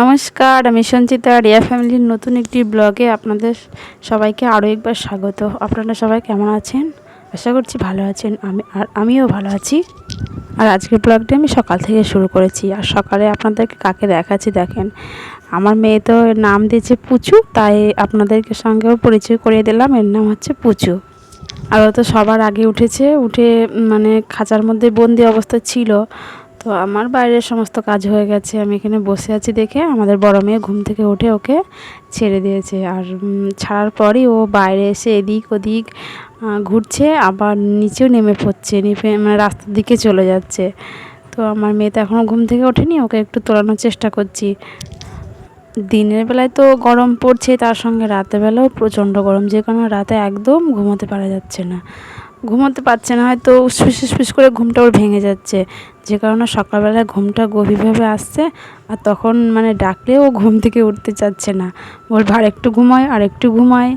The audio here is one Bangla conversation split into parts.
নমস্কার, আমি সঞ্চিতা রিয়া ফ্যামিলির নতুন একটি ব্লগে আপনাদের সবাইকে আরও একবার স্বাগত। আপনারা সবাই কেমন আছেন? আশা করছি ভালো আছেন, আমি, আর আমিও ভালো আছি। আর আজকের ব্লগটি আমি সকাল থেকে শুরু করেছি। আর সকালে আপনাদেরকে কাকে দেখাচ্ছি দেখেন, আমার মেয়ে তো নাম দিয়েছে পুচু, তাই আপনাদেরকে সঙ্গেও পরিচয় করিয়ে দিলাম। এর নাম হচ্ছে পুচু। আর ও তো সবার আগে উঠেছে, উঠে মানে খাঁচার মধ্যে বন্দি অবস্থা ছিল। তো আমার বাইরের সমস্ত কাজ হয়ে গেছে। আমি এখানে বসে আছি দেখে আমাদের বড় মেয়ে ঘুম থেকে উঠে ওকে ছেড়ে দিয়েছে। আর ছাড়ার পরই ও বাইরে এসে এদিক ওদিক ঘুরছে, আবার নিচেও নেমে পড়ছে নিপে মানে রাস্তার দিকে চলে যাচ্ছে। তো আমার মেয়ে তো এখনও ঘুম থেকে ওঠেনি, ওকে একটু তোলানোর চেষ্টা করছি। দিনের বেলায় তো গরম পড়ছে, তার সঙ্গে রাতের বেলাও প্রচণ্ড গরম, যে কারণে রাতে একদম ঘুমোতে পারা যাচ্ছে না। ঘুমোতে পারছে না, হয়তো উসফিস উসফিস করে ঘুমটা ওর ভেঙে যাচ্ছে। যে কারণে সকালবেলায় ঘুমটা গভীরভাবে আসছে আর তখন মানে ডাকলেও ও ঘুম থেকে উঠতে চাচ্ছে না। বলবে আর একটু ঘুমায়, আর একটু ঘুমায়।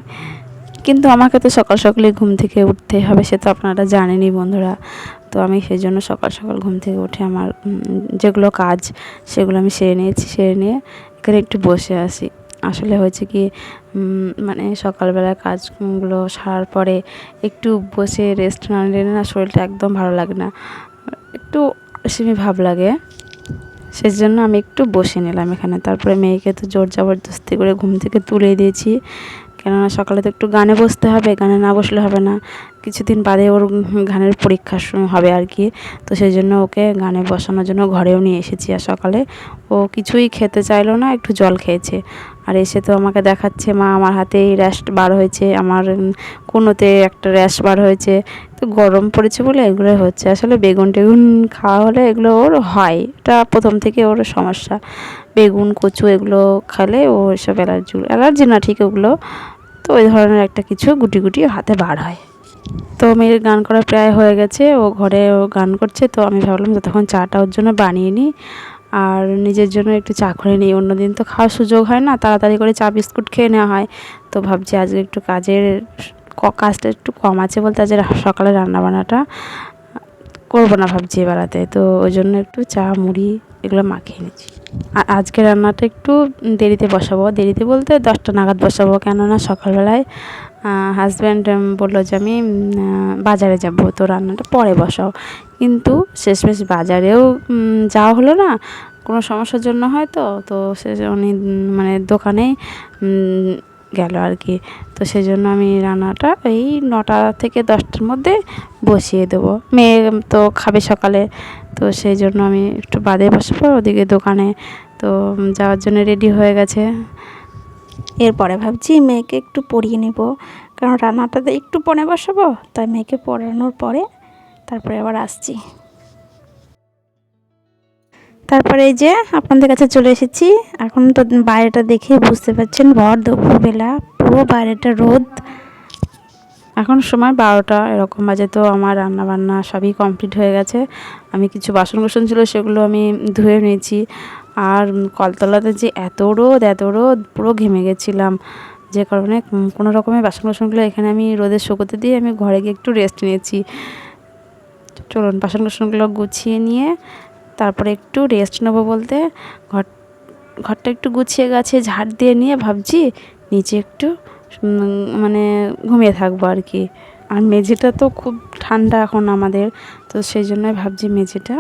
কিন্তু আমাকে তো সকাল সকালে ঘুম থেকে উঠতে হবে, সে তো আপনারা জানেনই বন্ধুরা। তো আমি সেই জন্য সকাল সকাল ঘুম থেকে উঠে আমার যেগুলো কাজ, সেগুলো আমি সেরে নিয়েছি, সেরে নিয়ে এখানে একটু বসে আসি আসলে হয়েছে কি মানে সকালবেলার কাজগুলো সারার পরে একটু বসে রেস্ট না নিলে না শরীরটা একদম ভালো লাগে না। একটু সেমি ভাব লাগে। সেই জন্য আমি একটু বসে নিলাম এখানে। তারপরে মেয়েকে তো জোর জবরদস্তি করে ঘুম থেকে তুলে দিয়েছি। কেননা সকালে তো একটু গানে বসতে হবে, গানে না বসলে হবে না। কিছুদিন বাদে ওর গানের পরীক্ষা হবে আর কি। তো সেই জন্য ওকে গানে বসানোর জন্য ঘরেও নিয়ে এসেছি আর সকালে। ও কিছুই খেতে চাইলো না, একটু জল খেয়েছে। আর এসে তো আমাকে দেখাচ্ছে, মা, আমার হাতে র্যাশ বার হয়েছে, আমার কোনোতে একটা র্যাশ বার হয়েছে। তো গরম পড়েছে বলে এগুলো হচ্ছে। আসলে বেগুন টেগুন খাওয়া হলে এগুলো ওর হয়, এটা প্রথম থেকে ওর সমস্যা। বেগুন, কচু এগুলো খেলে ও এসব অ্যালার্জি অ্যালার্জি না ঠিক ওগুলো। তো ওই ধরনের একটা কিছু গুটি গুটি হাতে বার হয়। তো মেয়ের গান করা প্রায় হয়ে গেছে, ও ঘরে ও গান করছে, তো আমি ভাবলাম যতক্ষণ চাটা ওর জন্য বানিয়ে নিই, আর নিজের জন্য একটু চা করে নিই। অন্যদিন তো খাওয়ার সুযোগ হয় না, তাড়াতাড়ি করে চা বিস্কুট খেয়ে নেওয়া হয়। তো ভাবছি আজকে একটু কাজের কাজটা একটু কম আছে বলতে আজ সকালে রান্নাবান্নাটা। করব না ভাবছি বেড়াতে তো ওই জন্য একটু চা, মুড়ি এগুলো মাখিয়ে নিচ্ছি। আর আজকে রান্নাটা একটু দেরিতে বসাবো। দেরিতে বলতে দশটা নাগাদ বসাবো। কেননা সকালবেলায় হাজব্যান্ড বলল যে আমি বাজারে যাব। তো রান্নাটা পরে বসাও। কিন্তু শেষমেশ বাজারেও যাওয়া হলো না। কোনো সমস্যার জন্য হয়তো তো। সে, উনি মানে দোকানে গেল আর কি। তো সেই জন্য আমি রান্নাটা এই নটা থেকে দশটার মধ্যে বসিয়ে দেবো। মেয়ে তো খাবে সকালে, তো সেই জন্য আমি একটু বাদে বসবো, ওদিকে দোকানে। তো যাওয়ার জন্য রেডি হয়ে গেছে। এরপরে ভাবছি মেয়েকে একটু পড়িয়ে নেব, কারণ রান্নাটাতে একটু পরে বসাবো, তাই মেয়েকে পড়ানোর পরে তারপরে আবার আসছি। তারপরে এই যে আপনাদের কাছে চলে এসেছি। এখন তো বাইরেটা দেখে বুঝতে পারছেন, ভর দুপুরবেলা, পুরো বাইরেটা রোদ। এখন সময় বারোটা, এরকম বাজে তো আমার রান্না বান্না সবই কমপ্লিট হয়ে গেছে। আমি কিছু বাসন কোসন ছিল সেগুলো আমি ধুয়ে নিয়েছি। আর কলতলাতে যে এত রোদ এত রোদ, পুরো ঘেমে গেছিলাম। যে কারণে কোনো রকমের বাসন কোসনগুলো এখানে আমি রোদে শুকোতে দিয়ে আমি ঘরে গিয়ে একটু রেস্ট নিয়েছি। চলুন বাসন কোসনগুলো গুছিয়ে নিয়ে তারপরে একটু রেস্ট নেব বলতে। ঘর, ঘরটা একটু গুছিয়ে গেছে ঝাড় দিয়ে নিয়ে ভাবছি নিচে একটু মানে ঘুমিয়ে থাকব আর কি। আর মেঝেটা তো খুব ঠান্ডা এখন আমাদের, তো সেই জন্যই ভাবছি মেঝেটা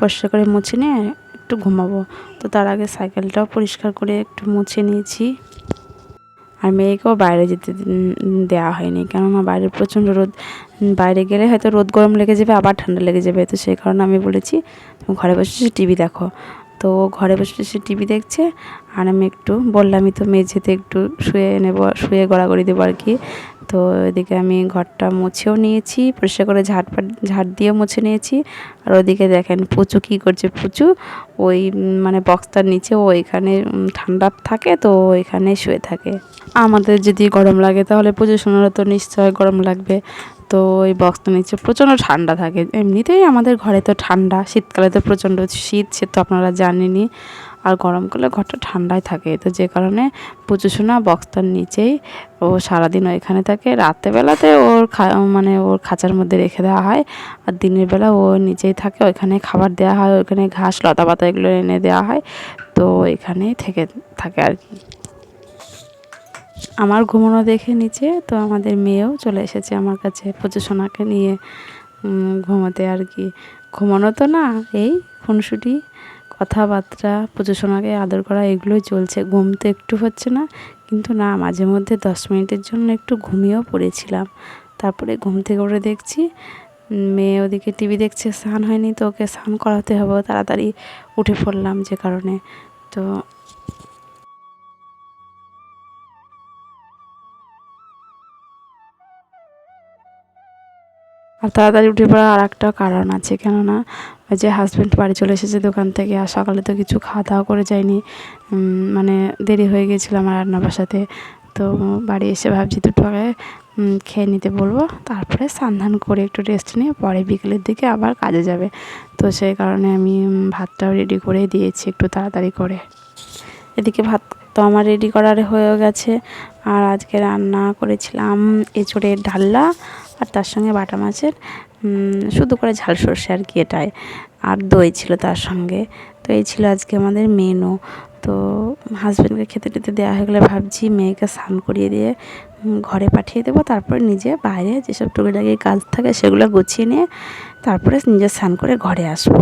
পরিষ্কার করে মুছে নিয়ে একটু ঘুমাবো। তো তার আগে সাইকেলটাও পরিষ্কার করে একটু মুছে নিয়েছি। আর মেয়েকেও বাইরে যেতে দেওয়া হয়নি। কেননা বাইরে প্রচণ্ড রোদ বাইরে গেলে হয়তো রোদ গরম লেগে যাবে, আবার ঠান্ডা লেগে যাবে। তো সেই কারণে আমি বলেছি, তুমি ঘরে বসে টিভি দেখো। তো ঘরে বসে সে টিভি দেখছে, আর আমি একটু বললামই তো, মেঝেতে একটু শুয়ে নেব, শুয়ে গড়াগড়ি দেবো আর কি। তো এদিকে আমি ঘরটা মুছেও নিয়েছি, পরিষ্কার করে ঝাড়ফাট ঝাড় দিয়ে মুছে নিয়েছি। আর ওদিকে দেখেন পুচু কী করছে, পুচু ওই মানে বক্সটার নিচে, ও এখানে ঠান্ডা থাকে তো এখানে শুয়ে থাকে। আমাদের যদি গরম লাগে তাহলে পুজো শোনারও তো নিশ্চয় গরম লাগবে। তো ওই বক্সটা নিচে প্রচণ্ড ঠান্ডা থাকে। এমনিতেই আমাদের ঘরে তো ঠান্ডা, শীতকালে তো প্রচণ্ড শীত, সে তো আপনারা জানেনই। আর গরমকালে ঘরটা ঠান্ডায় থাকে। তো যে কারণে পুচুসোনা বক্সটার নিচেই ও সারাদিন ওইখানে থাকে। রাত্রেবেলাতে ওর খা মানে ওর খাঁচার মধ্যে রেখে দেওয়া হয়। আর দিনের বেলা ও নিচেই থাকে। ওইখানে খাবার দেওয়া হয়, ওইখানে ঘাস লতা পাতা এগুলো এনে দেওয়া হয়। তো এখানেই থেকে, থাকে আর কি। আমার ঘুমানো দেখে নিচে, তো আমাদের মেয়েও চলে এসেছে আমার কাছে পুচুসোনাকে নিয়ে ঘুমোতে আর কি। ঘুমানো তো না, এই খুনসুটি, কথাবার্তা পুজোসোনাকে আদর করা, এগুলোই চলছে। ঘুম তো একটু হচ্ছে না, কিন্তু না, মাঝে মধ্যে দশ মিনিটের জন্য একটু ঘুমিয়েও পড়েছিলাম। তারপরে ঘুম থেকে উঠে দেখছি মেয়ে ওদিকে টিভি দেখছে, স্নান হয়নি, তো ওকে স্নান করাতে হবে, তাড়াতাড়ি উঠে পড়লাম যে কারণে। তো আর তাড়াতাড়ি উঠে পড়ার আর একটা কারণ আছে, কেননা ওই যে হাজব্যান্ড বাড়ি চলে এসেছে দোকান থেকে, আর সকালে তো কিছু খাওয়া দাওয়া করে যায়নি। মানে দেরি হয়ে গেছিল আমার রান্না বসাতে তো বাড়ি এসে ভাবছি দুটো আগে খেয়ে নিতে বলব। তারপরে স্নান করে একটু রেস্ট নিয়ে পরে বিকেলের দিকে আবার কাজে যাবে। তো সেই কারণে আমি ভাতটাও রেডি করে দিয়েছি একটু তাড়াতাড়ি করে। এদিকে ভাত তো আমার রেডি করার হয়ে গেছে। আর আজকে রান্না করেছিলাম এঁচড়ের ডাল্লা আর তার সঙ্গে বাটা মাছের শুধু করে ঝাল সর্ষে আর কি এটাই। আর দই ছিল তার সঙ্গে। তো এই ছিল আজকে আমাদের মেনু তো হাজব্যান্ডকে খেতে টেতে দেওয়া হয়ে গেলে ভাবছি মেয়েকে স্নান করিয়ে দিয়ে ঘরে পাঠিয়ে দেবো। তারপরে নিজে বাইরে যেসব টুকিটাকি কাজ থাকে সেগুলো গুছিয়ে নিয়ে, তারপরে নিজে স্নান করে ঘরে আসব।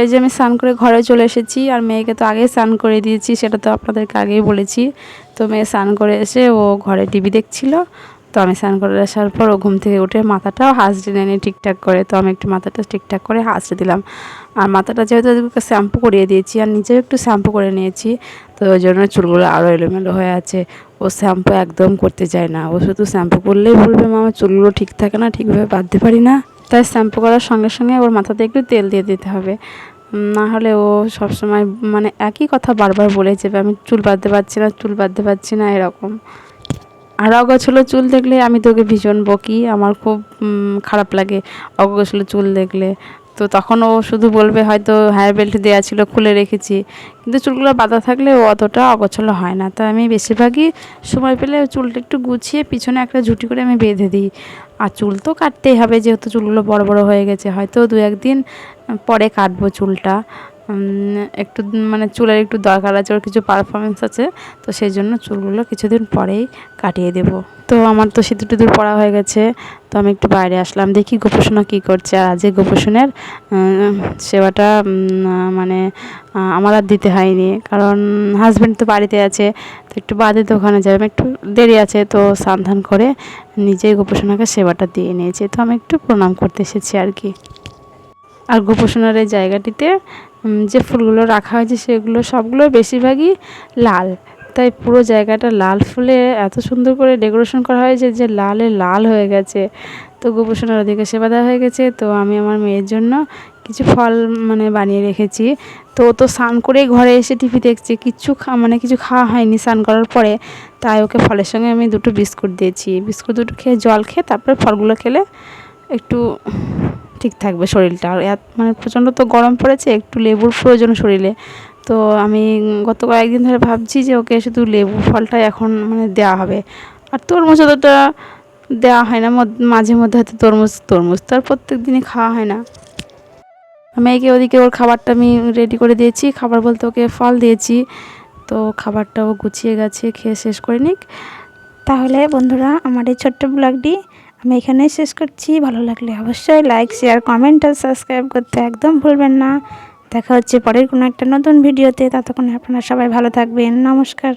এই যে আমি স্নান করে ঘরে চলে এসেছি আর মেয়েকে তো আগেই স্নান করে দিয়েছি, সেটা তো আপনাদেরকে আগেই বলেছি। তো মেয়ে স্নান করে এসে ও ঘরে টিভি দেখছিল। তো আমি স্নান করে আসার পর ও ঘুম থেকে উঠে মাথাটাও হাসড়ে নেয় ঠিকঠাক করে। তো আমি একটু মাথাটা ঠিকঠাক করে হাসড়ে দিলাম। আর মাথাটা যেহেতু ওদেরকে শ্যাম্পু করিয়ে দিয়েছি, আর নিজেও একটু শ্যাম্পু করে নিয়েছি, তো ওই জন্য চুলগুলো আরও এলোমেলো হয়ে আছে। ও শ্যাম্পু একদম করতে চায় না। ও শুধু শ্যাম্পু করলেই বলবে মামা চুলগুলো ঠিক থাকে না, ঠিকভাবে বাঁধতে পারি না। তাই শ্যাম্পু করার সঙ্গে সঙ্গে ওর মাথাতে একটু তেল দিয়ে দিতে হবে। না হলে ও সবসময় মানে একই কথা বারবার বলে যাবে, আমি চুল বাঁধতে পারছি না, চুল বাঁধতে পারছি না, এরকম। আর অগোছলো চুল দেখলে আমি তোকে ভীষণ বকি, আমার খুব খারাপ লাগে অগোছলো চুল দেখলে। তো তখন ও শুধু বলবে হয়তো হেয়ার বেল্ট দেওয়া ছিল, খুলে রেখেছি। কিন্তু চুলগুলো বাঁধা থাকলে ও অতটা অগোছলো হয় না। তাই আমি বেশিরভাগই সময় পেলে চুলটা একটু গুছিয়ে পিছনে একটা ঝুটি করে আমি বেঁধে দিই। আর চুল তো কাটতেই হবে, যেহেতু চুলগুলো বড় বড় হয়ে গেছে। হয়তো দু একদিন পরে কাটবো চুলটা। একটু মানে চুলের একটু দরকার আছে, ওর কিছু পারফরমেন্স আছে, তো সেই জন্য চুলগুলো কিছুদিন পরেই কাটিয়ে দেব। তো আমার তো সিঁদুর টিঁদুর পড়া হয়ে গেছে, তো আমি একটু বাইরে আসলাম, দেখি গোপোষণা কী করছে। আর আজকে গোপোষণের সেবাটা মানে আমার আর দিতে হয়নি, কারণ হাজব্যান্ড তো বাড়িতে আছে, তো একটু বাদে তো ওখানে যাবে একটু দেরি আছে, তো স্নান করে নিজেই গোপোষণাকে সেবাটা দিয়ে নিয়েছে, তো আমি একটু প্রণাম করতে এসেছি আর কি। আর গোপোষণার এই জায়গাটিতে যে ফুলগুলো রাখা হয়েছে, সেগুলো সবগুলো বেশিরভাগই লাল। তাই পুরো জায়গাটা লাল ফুলে এত সুন্দর করে ডেকোরেশন করা হয়েছে যে লালে লাল হয়ে গেছে। তো গোপোষণার ওদিকে সেবা দেওয়া হয়ে গেছে। তো আমি আমার মেয়ের জন্য কিছু ফল মানে বানিয়ে রেখেছি। তো তো স্নান করেই ঘরে এসে টিভি দেখছে। কিচ্ছু খা মানে কিছু খাওয়া হয়নি স্নান করার পরে। তাই ওকে ফলের সঙ্গে আমি দুটো বিস্কুট দিয়েছি। বিস্কুট দুটো খেয়ে জল খেয়ে তারপরে ফলগুলো খেলে একটু ঠিক থাকবে শরীরটা। আর মানে প্রচণ্ড তো গরম পড়েছে, একটু লেবুর প্রয়োজন শরীরে। তো আমি গত কয়েকদিন ধরে ভাবছি যে ওকে শুধু লেবু ফলটাই এখন মানে দেওয়া হবে। আর তরমুজ অতটা দেওয়া হয় না মাঝে মধ্যে হয়তো তরমুজ তরমুজ তো আর প্রত্যেক দিনই খাওয়া হয় না। মেয়েকে ওদিকে ওর খাবারটা আমি রেডি করে দিয়েছি, খাবার বলতে ওকে ফল দিয়েছি। তো খাবারটাও গুছিয়ে গেছে খেয়ে শেষ করে নিক। তাহলে বন্ধুরা, আমার এই ছোট্ট ব্লগটি আমি এখানেই শেষ করছি। ভালো লাগলে অবশ্যই লাইক শেয়ার কমেন্ট আর সাবস্ক্রাইব করতে একদম ভুলবেন না। দেখা হচ্ছে পরের কোনো একটা নতুন ভিডিওতে। ততক্ষণে আপনারা সবাই ভালো থাকবেন। নমস্কার।